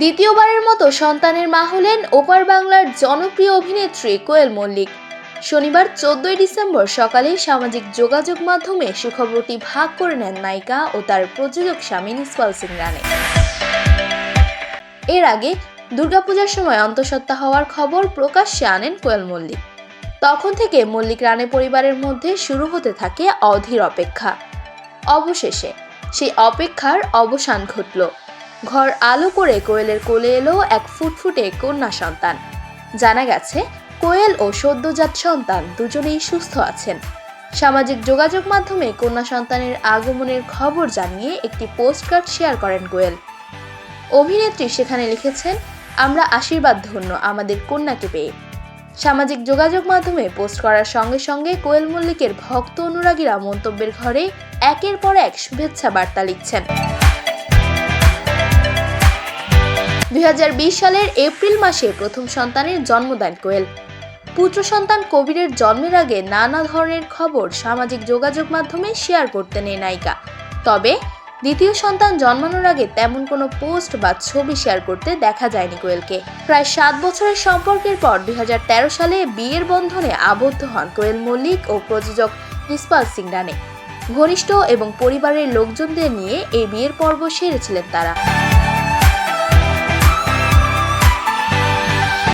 দ্বিতীয়বারের মতো সন্তানের মা হলেন ওপার বাংলার জনপ্রিয় অভিনেত্রী কোয়েল মল্লিক। শনিবার চোদ্দই ডিসেম্বর সকালে সামাজিক যোগাযোগ মাধ্যমে সুখবরটি ভাগ করে নেন নায়িকা ও তার প্রযোজক স্বামী নিসপাল সিং রানে এর আগে দুর্গাপূজার সময় অন্তঃসত্ত্বা হওয়ার খবর প্রকাশ্যে আনেন কোয়েল মল্লিক। তখন থেকে মল্লিক রানে পরিবারের মধ্যে শুরু হতে থাকে অধীর অপেক্ষা। অবশেষে সেই অপেক্ষার অবসান ঘটল। ঘর আলো করে কোয়েলের কোলে এলো এক ফুটফুটে কন্যা সন্তান। জানা গেছে, কোয়েল ও সদ্যজাত সন্তান দুজনেই সুস্থ আছেন। সামাজিক যোগাযোগ মাধ্যমে কন্যা সন্তানের আগমনের খবর জানিয়ে একটি পোস্টকার্ড শেয়ার করেন কোয়েল। অভিনেত্রী সেখানে লিখেছেন, আমরা আশীর্বাদ ধন্য আমাদের কন্যাকে পেয়ে। সামাজিক যোগাযোগ মাধ্যমে পোস্ট করার সঙ্গে সঙ্গে কোয়েল মল্লিকের ভক্ত অনুরাগীরা মন্তব্যের ঘরে একের পর এক শুভেচ্ছা বার্তা লিখছেন। দুই হাজার বিশ সালের এপ্রিল মাসে প্রথম সন্তানের জন্ম দেন কোয়েল। পুত্র সন্তান কবিরের জন্মের আগে নানা ধরনের খবর সামাজিক যোগাযোগ মাধ্যমে শেয়ার করতেন এই নায়িকা। তবে দ্বিতীয় সন্তান জন্মানোর আগে তেমন কোনো পোস্ট বা ছবি শেয়ার করতে দেখা যায়নি কোয়েলকে। প্রায় সাত বছরের সম্পর্কের পর দুই হাজার তেরো সালে বিয়ের বন্ধনে আবদ্ধ হন কোয়েল মল্লিক ও প্রযোজক নিসপাল সিং রানে ঘনিষ্ঠ এবং পরিবারের লোকজনদের নিয়ে এই বিয়ের পর্ব সেরেছিলেন তারা।